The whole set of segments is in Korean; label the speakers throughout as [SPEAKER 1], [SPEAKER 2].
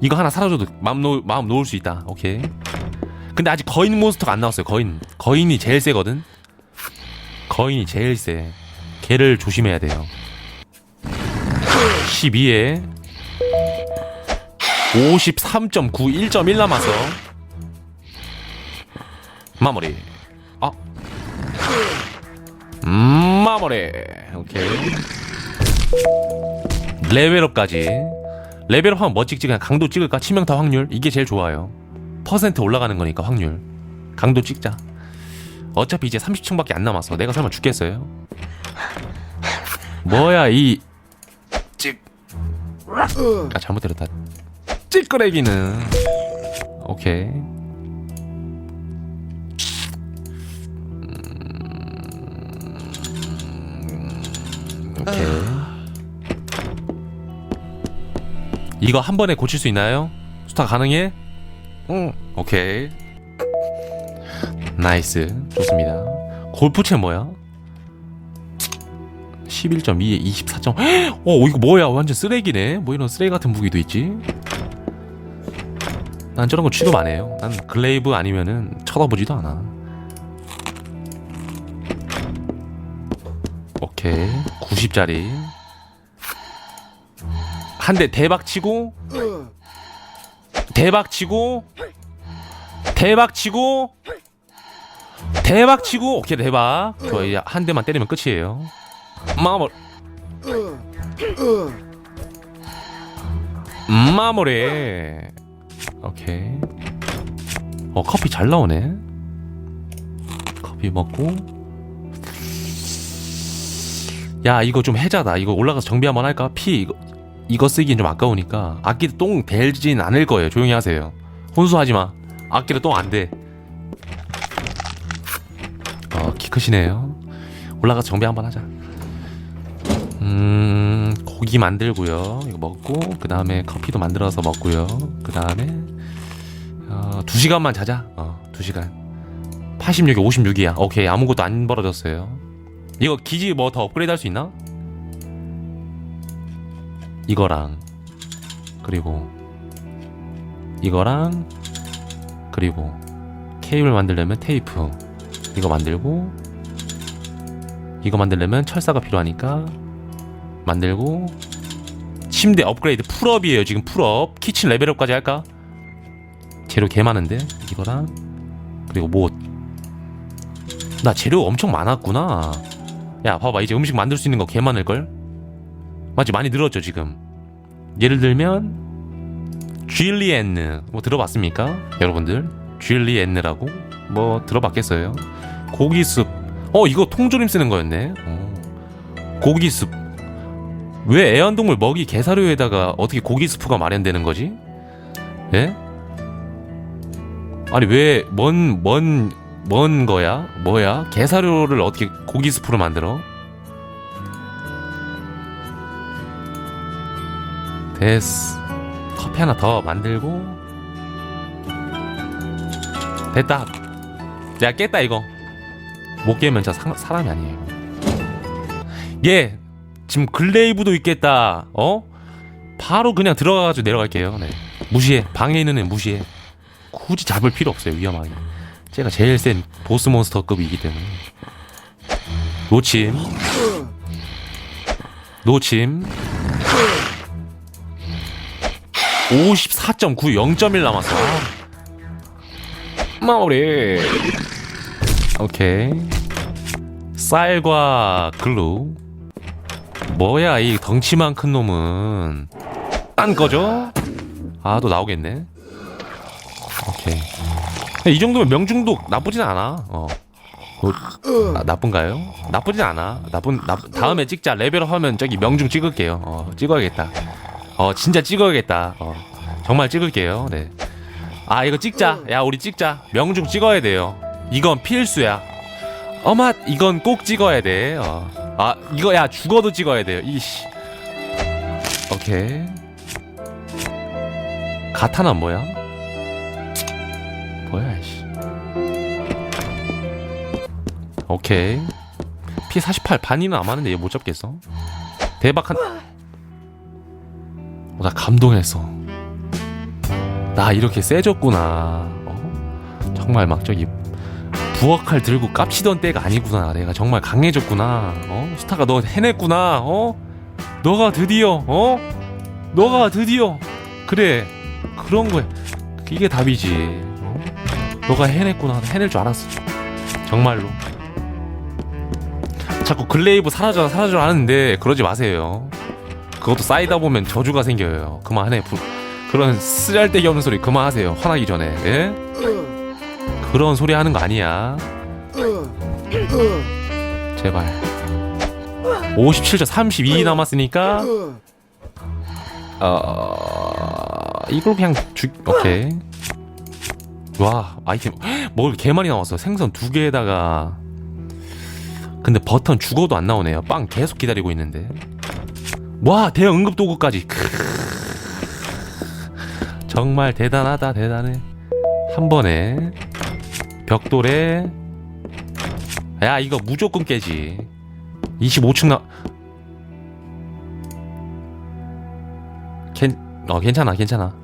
[SPEAKER 1] 이거 하나 사라져도 마음 놓 마음 놓을 수 있다. 오케이. 근데 아직 거인 몬스터가 안 나왔어요. 거인. 거인이 제일 세거든. 거인이 제일 세. 걔를 조심해야 돼요. 12에 53.9 1.1 남았어. 마무리. 아. 음, 마무리. 오케이. 레벨업까지. 레벨업 하면 뭐 찍지? 그냥 강도 찍을까? 치명타 확률? 이게 제일 좋아요. 퍼센트 올라가는 거니까 확률. 강도 찍자. 어차피 이제 30층밖에 안 남았어. 내가 설마 죽겠어요? 뭐야 이 찍. 아 잘못 때렸다. 찌끄레기는. 오케이. 음, 오케이. 이거 한 번에 고칠 수 있나요? 수타 가능해? 응. 오케이. 나이스. 좋습니다. 골프채 뭐야? 11.2에 24점. 어, 이거 뭐야? 완전 쓰레기네. 뭐 이런 쓰레기 같은 무기도 있지? 난 저런 거 취급 안 해요. 난 글레이브 아니면은 쳐다보지도 않아. 오케이. 90짜리. 한 대 대박 치고 대박 치고 대박 치고 대박 치고. 오케이 대박. 좋아 이제 한 대만 때리면 끝이에요. 마무리. 마무리. 오케이. 어 커피 잘 나오네. 커피 먹고. 야 이거 좀 해자다. 이거 올라가서 정비 한번 할까? 피 이거 이거 쓰기엔 좀 아까우니까 악기도 똥 델진 않을 거예요 조용히 하세요 혼수하지 마 악기도 똥 안 돼 어, 키 크시네요. 올라가서 정비 한번 하자. 음, 고기 만들고요. 이거 먹고 그 다음에 커피도 만들어서 먹고요. 그 다음에 어, 2 시간만 자자. 어, 2 시간. 86이 56이야. 오케이 아무것도 안 벌어졌어요. 이거 기지 뭐 더 업그레이드 할 수 있나? 이거랑 그리고 이거랑 그리고 케이블 만들려면 테이프 이거 만들고 이거 만들려면 철사가 필요하니까 만들고 침대 업그레이드 풀업이에요 지금 풀업 키친 레벨업까지 할까? 재료 개 많은데 이거랑 그리고 뭐 나 재료 엄청 많았구나 야 봐봐 이제 음식 만들 수 있는 거 개 많을걸? 맞지 많이 늘었죠 지금 예를 들면 쥐리엔느 뭐 들어봤습니까 여러분들 쥐리엔느라고 뭐 들어봤겠어요 고기숲 어 이거 통조림 쓰는 거였네 어. 고기숲 왜 애완동물 먹이 개사료에다가 어떻게 고기스프가 마련되는 거지? 예? 아니 왜 뭔 뭔 뭔 거야? 뭐야? 개사료를 어떻게 고기스프로 만들어? 됐어 커피 하나 더 만들고. 됐다. 내가 깼다 이거. 못 깨면 저 사, 사람이 아니에요 예 지금 글레이브도 있겠다. 어? 바로 그냥 들어가가지고 내려갈게요. 네. 무시해. 방에 있는 애 무시해. 굳이 잡을 필요 없어요 위험하게. 제가 제일 센 보스 몬스터급이기 때문에. 노침. 노침 54.9 0.1 남았어. 마무리. 오케이. 쌀과 글루. 뭐야 이 덩치만 큰 놈은. 딴 거죠? 아또 나오겠네. 오케이. 이 정도면 명중독 나쁘진 않아. 어. 뭐, 아, 나쁜가요? 나쁘진 않아. 나쁜 나, 다음에 찍자. 레벨업 하면 저기 명중 찍을게요. 어 찍어야겠다 어 진짜 찍어야겠다. 어 정말 찍을게요. 네. 아 이거 찍자. 야 우리 찍자. 명중 찍어야 돼요. 이건 필수야. 어맛 이건 꼭 찍어야 돼아 이거 야 죽어도 찍어야 돼요. 이씨. 오케이. 가타나 뭐야? 뭐야 이씨. 오케이. 피 48 반이나 남았는데 얘 못 잡겠어? 대박 한 어, 나 감동했어 나 이렇게 세졌구나. 어? 정말 막 저기 부엌칼 들고 깝치던 때가 아니구나. 내가 정말 강해졌구나. 어? 스타가 너 해냈구나. 어? 너가 드디어 어? 너가 드디어 그래 그런 거야. 이게 답이지. 어? 너가 해냈구나. 해낼 줄 알았어. 정말로. 자꾸 글레이브 사라져 사라져 하는데 그러지 마세요. 그것도 쌓이다 보면 저주가 생겨요. 그만해. 부, 그런 쓰잘데기 없는 소리 그만하세요. 화나기 전에. 예? 그런 소리 하는 거 아니야. 제발. 57점 32 남았으니까 어 이걸 그냥 죽 오케이. 와 아이템 먹을 게개 많이 나왔어. 생선 두 개에다가 근데 버튼 죽어도 안 나오네요. 빵 계속 기다리고 있는데. 와 대형 응급 도구까지. 정말 대단하다 대단해. 한 번에 벽돌에 야 이거 무조건 깨지. 25층 나. 괜, 어 괜찮아 괜찮아.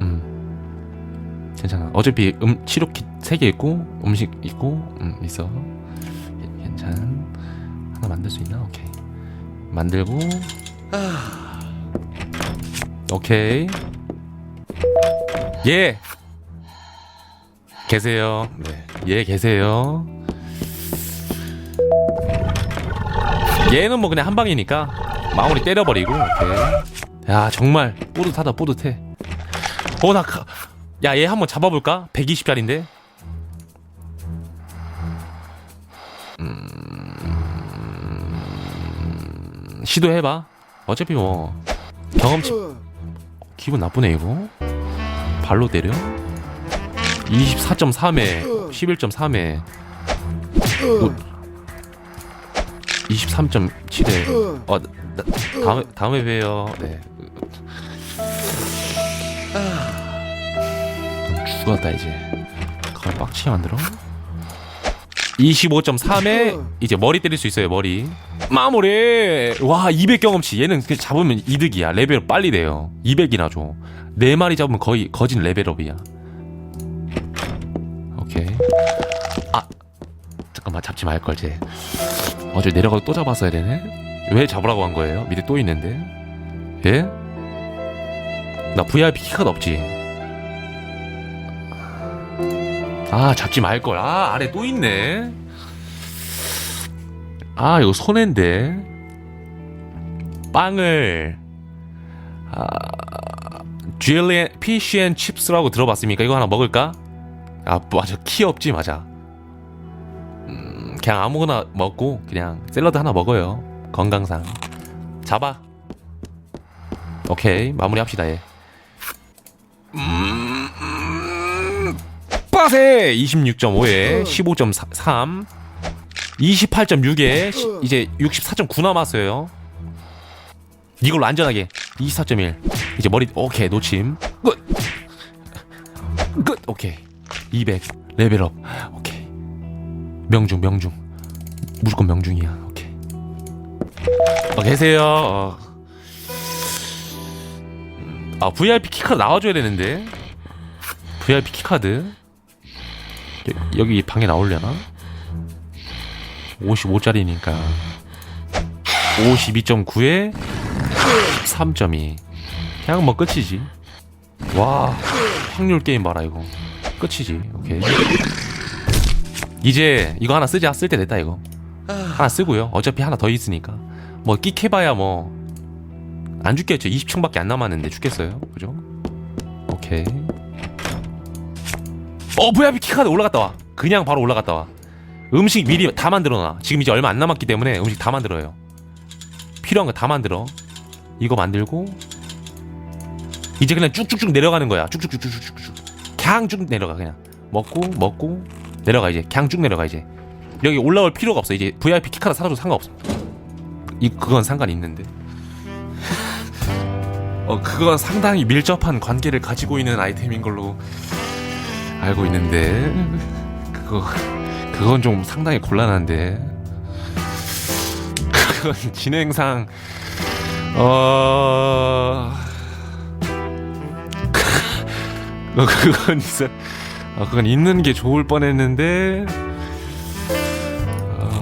[SPEAKER 1] 음 괜찮아. 어차피 음 치료 킷 3개 있고 음식 있고 음 있어. 괜- 괜찮. 하나 만들 수 있나? 오케이. 만들고. 오케이. 예. 계세요. 네. 예, 계세요. 얘는 뭐 그냥 한 방이니까 마무리 때려버리고. 오케이. 야, 정말 뿌듯하다, 뿌듯해. 어, 나, 가... 야, 얘 한번 잡아볼까? 120짜리인데. 시도해봐. 어차피 뭐 경험치 기분 나쁘네 이거. 발로 때려? 24.3에 11.3에 23.7에 어 나, 다음에 다음에 봬요. 네. 넌 죽었다 이제. 가만 빡치게 만들어. 25.3에 이제 머리 때릴 수 있어요 머리. 마무리. 와 200 경험치. 얘는 그냥 잡으면 이득이야. 레벨 빨리 돼요. 200이나 줘. 네 마리 잡으면 거의 거진 레벨업이야. 오케이. 아 잠깐만 잡지 말걸 쟤. 어제 내려가서 또 잡았어야 되네. 왜 잡으라고 한 거예요? 밑에 또 있는데. 예? 나 VIP 키카드 없지. 아 잡지 말 걸. 아 아래 또 있네. 아 이거 손해인데. 빵을 아 쥐엘리 피쉬 앤 칩스라고 들어봤습니까? 이거 하나 먹을까? 아 맞아 키 없지 맞아. 음, 그냥 아무거나 먹고 그냥 샐러드 하나 먹어요. 건강상. 잡아. 오케이 마무리합시다 얘. 음, 빠세 26.5에 15.3 28.6에 이제 64.9 남았어요. 이걸로 안전하게 24.1 이제 머리 오케이 놓침. 끝. 끝. 오케이. 200 레벨업. 오케이. 명중 명중. 무조건 명중이야. 오케이. 어 계세요. 어. 아 VIP 키카드 나와줘야 되는데. VIP 키카드 여, 여기 방에 나오려나? 55짜리니까. 52.9에 3.2 그냥 뭐 끝이지. 와 확률 게임 봐라 이거. 끝이지. 오케이. 이제 이거 하나 쓰자 쓸 때 됐다 이거. 하나 쓰고요. 어차피 하나 더 있으니까. 뭐 끽해봐야 뭐 안 죽겠죠. 20층밖에 안 남았는데 죽겠어요. 그죠? 오케이 어 VIP 키카드 올라갔다 와. 그냥 바로 올라갔다 와. 음식 미리 다 만들어놔. 지금 이제 얼마 안 남았기 때문에 음식 다 만들어요. 필요한 거 다 만들어. 이거 만들고. 이제 그냥 쭉쭉쭉 내려가는 거야. 쭉쭉쭉쭉쭉쭉 그냥 쭉 내려가 그냥. 먹고 먹고. 내려가 이제. 그냥 쭉 내려가 이제. 여기 올라올 필요가 없어. 이제 VIP 키카드 사라져도 상관없어. 이 그건 상관 있는데. 어 그건 상당히 밀접한 관계를 가지고 있는 아이템인 걸로 알고 있는데 그거 그건 좀 상당히 곤란한데 그건 진행상 어 어, 그건 있어. 어, 그건 있는 게 좋을 뻔했는데. 어,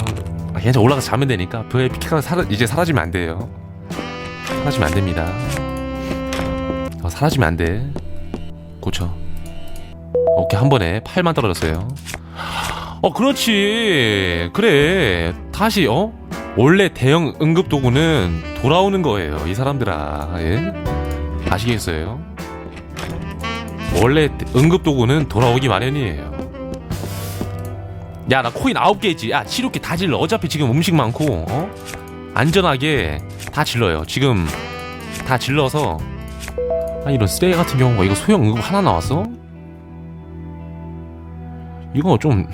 [SPEAKER 1] 아, 올라가서 자면 되니까 그 피카가 사라, 이제 사라지면 안 돼요. 사라지면 안 됩니다. 어, 사라지면 안 돼. 고쳐. 오케이 한 번에 8만 떨어졌어요. 어 그렇지 그래 다시 어 원래 대형 응급 도구는 돌아오는 거예요 이 사람들아 예? 아시겠어요? 원래 응급 도구는 돌아오기 마련이에요. 야 나 코인 9개 있지. 야 치료기 다 질러. 어차피 지금 음식 많고 어? 안전하게 다 질러요. 지금 다 질러서 아 이런 쓰레기 같은 경우가 이거 소형 응급 하나 나왔어? 이거 좀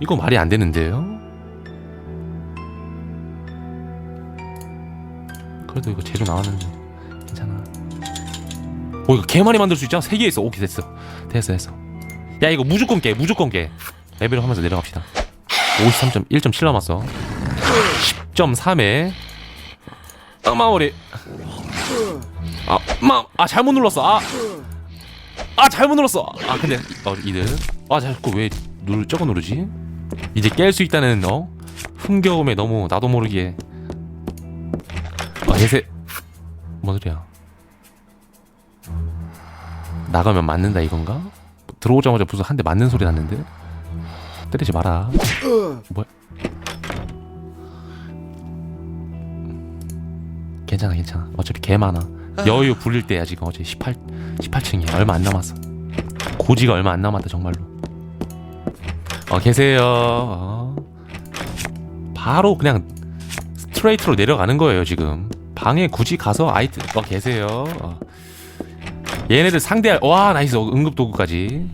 [SPEAKER 1] 이거 말이 안 되는데요? 그래도 이거 제조 나왔는데 괜찮아. 오 이거 개 많이 만들 수 있잖아. 세 개 있어. 오케이 됐어. 됐어 됐어. 야 이거 무조건 깨 무조건 깨. 레벨 하면서 내려갑시다. 53.1.7 남았어. 10.3에 어마머리. 아, 마, 아 잘못 눌렀어. 아, 아 잘못 눌렀어. 아 근데 어 이들. 아 자꾸 왜 누르 저거 누르지? 이제 깰 수 있다는 어 흥겨움에 너무 나도 모르게. 아 예세. 뭔 소리야? 나가면 맞는다 이건가? 들어오자마자 무슨 한 대 맞는 소리 났는데? 때리지 마라. 뭐야? 괜찮아 괜찮아. 어차피 개 많아. 여유 부릴 때야 지금 어제 18 18층이야. 얼마 안 남았어. 고지가 얼마 안 남았다 정말로. 어 계세요. 어. 바로 그냥 스트레이트로 내려가는 거예요 지금. 방에 굳이 가서 아이템 어 계세요. 어. 얘네들 상대할 와 나이스 응급 도구까지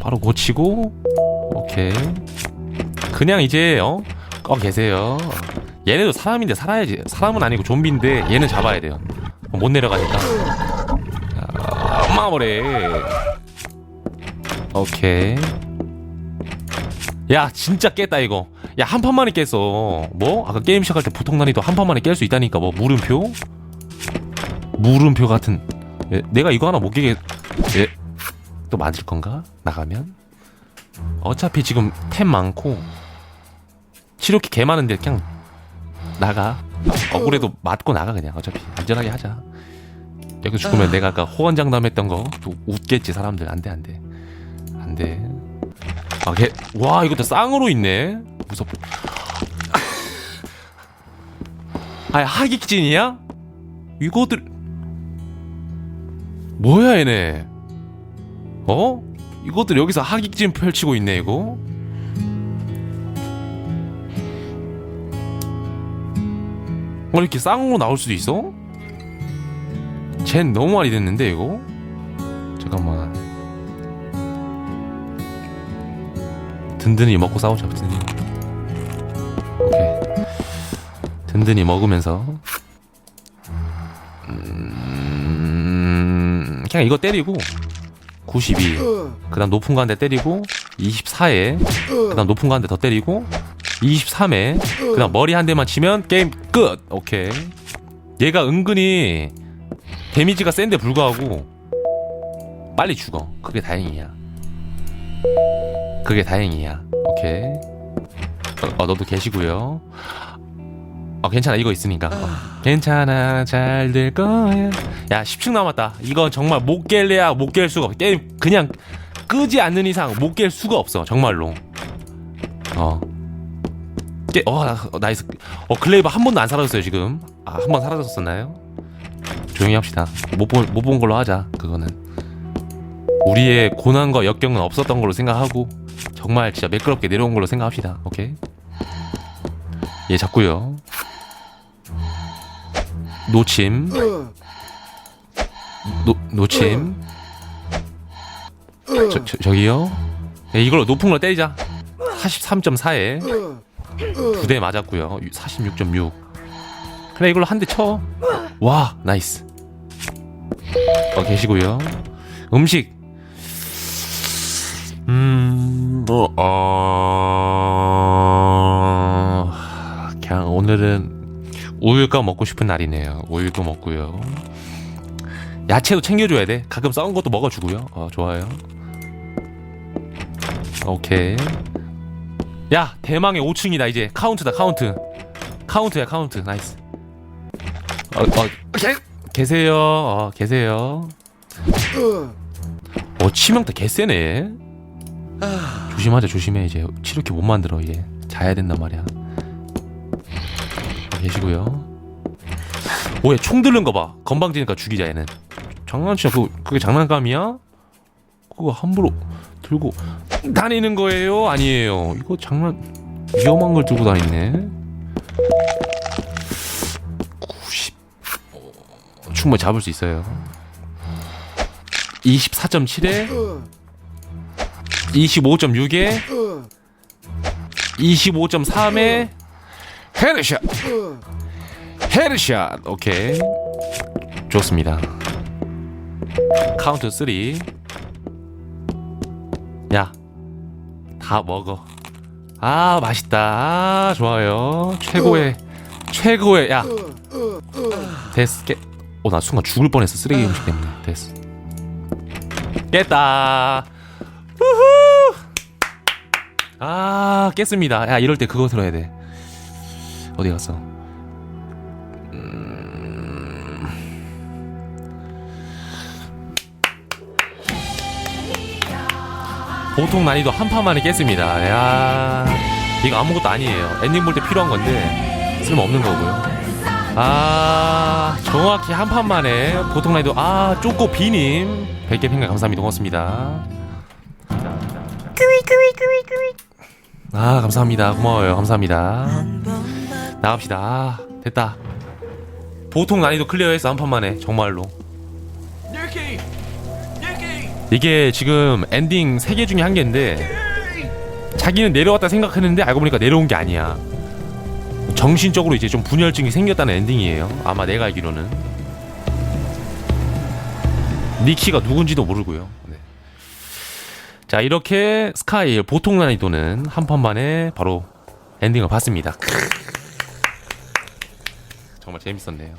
[SPEAKER 1] 바로 고치고 오케이 그냥 이제 어? 어 계세요 얘네도 사람인데 살아야지 사람은 아니고 좀비인데 얘는 잡아야 돼요 어, 못 내려가니까. 아, 마무리. 오케이. 야 진짜 깼다 이거. 야 한 판만에 깼어. 뭐? 아까 게임 시작할 때 보통 난이도 한 판만에 깰 수 있다니까. 뭐 물음표? 물음표 같은. 예, 내가 이거 하나 못 깨게. 예, 또 맞을 건가? 나가면? 어차피 지금 템 많고 치료키 개 많은데 그냥 나가 억울해도 맞고 나가 그냥. 어차피 안전하게 하자. 여기 죽으면 내가 아까 호언장담했던 거 또 웃겠지 사람들. 안돼 안돼. 안돼. 아걔와 이것도 쌍으로 있네. 무섭 아 하객진이야? 이거들. 뭐야 얘네? 어? 이것들 여기서 하객진 펼치고 있네 이거 어 이렇게 쌍으로 나올 수도 있어? 쟨 너무 많이 됐는데 이거? 잠깐만. 든든히 먹고 싸우자 든든히. 오케이. 든든히 먹으면서. 음... 그냥 이거 때리고 92 그다음 높은 거 한 대 때리고 24에. 그다음 높은 거 한 대 더 때리고 23에 그다음 머리 한 대만 치면 게임 끝. 오케이. 얘가 은근히 데미지가 센데 불구하고 빨리 죽어. 그게 다행이야. 그게 다행이야. 오케이. 어, 어, 너도 계시고요. 어 괜찮아. 이거 있으니까. 어, 괜찮아. 잘 될 거야. 야 10층 남았다. 이거 정말 못 깰래야 못 깰 수가 없어 게임 그냥 끄지 않는 이상 못 깰 수가 없어 정말로. 어 깨, 어, 나, 어, 나이스. 어 클레이버 한 번도 안 사라졌어요 지금. 아 한 번 사라졌었나요? 조용히 합시다. 못 본 못 본 걸로 하자 그거는. 우리의 고난과 역경은 없었던 걸로 생각하고 정말 진짜 매끄럽게 내려온 걸로 생각합시다. 오케이? 얘 잡고요. 노침. 노, 노침. 저, 저, 저기요? 네, 이걸로 높은 걸 때리자. 43.4에 두 대 맞았고요 46.6 그래 이걸로 한 대 쳐 와 나이스 어 계시고요 음식 음 뭐 어... 그냥 오늘은 우유가 먹고 싶은 날이네요 우유도 먹고요 야채도 챙겨줘야 돼. 가끔 썩은 것도 먹어주고요. 어, 좋아요. 오케이. 야, 대망의 5층이다, 이제. 카운트다, 카운트. 카운트야, 카운트. 나이스. 어, 어, 계, 계세요. 어, 계세요. 어, 치명타 개쎄네. 조심하자, 조심해. 이제 치료키 못 만들어, 이제. 자야 된단 말이야. 어, 계시고요. 뭐야, 총 들는 거 봐. 건방지니까 죽이자, 얘는. 장난치냐? 그거, 그게 장난감이야? 그거 함부로 들고 다니는 거예요? 아니에요. 이거 장난 위험한 걸 들고 다니네. 90 어, 충분히 잡을 수 있어요. 24.7에 25.6에 25.3에 헤드샷 헤드샷 오케이 좋습니다 카운트 3 다 먹어. 아, 맛있다. 아, 좋아요. 최고의, 최고의, 야. 됐어. 깨. 어, 나 순간 죽을 뻔했어. 쓰레기 음식 때문에. 됐어. 깼다. 우후! 아, 깼습니다. 야, 이럴 때 그거 들어야 돼. 어디 갔어? 보통 난이도 한 판만에 깼습니다. 야 이거 아무것도 아니에요. 엔딩 볼 때 필요한 건데 쓸모 없는 거고요. 아 정확히 한 판만에 보통 난이도 아 쪼꼬 비님 100개 핑가 감사합니다. 고맙습니다. 아 감사합니다. 고마워요. 감사합니다. 나갑시다. 아, 됐다. 보통 난이도 클리어했어 한 판만에 정말로. 이게 지금 엔딩 3개 중에 한 개인데 자기는 내려왔다 생각했는데 알고 보니까 내려온 게 아니야. 정신적으로 이제 좀 분열증이 생겼다는 엔딩이에요. 아마 내가 알기로는. 니키가 누군지도 모르고요. 네. 자 이렇게 스카이 보통 난이도는 한 판 만에 바로 엔딩을 봤습니다. 정말 재밌었네요.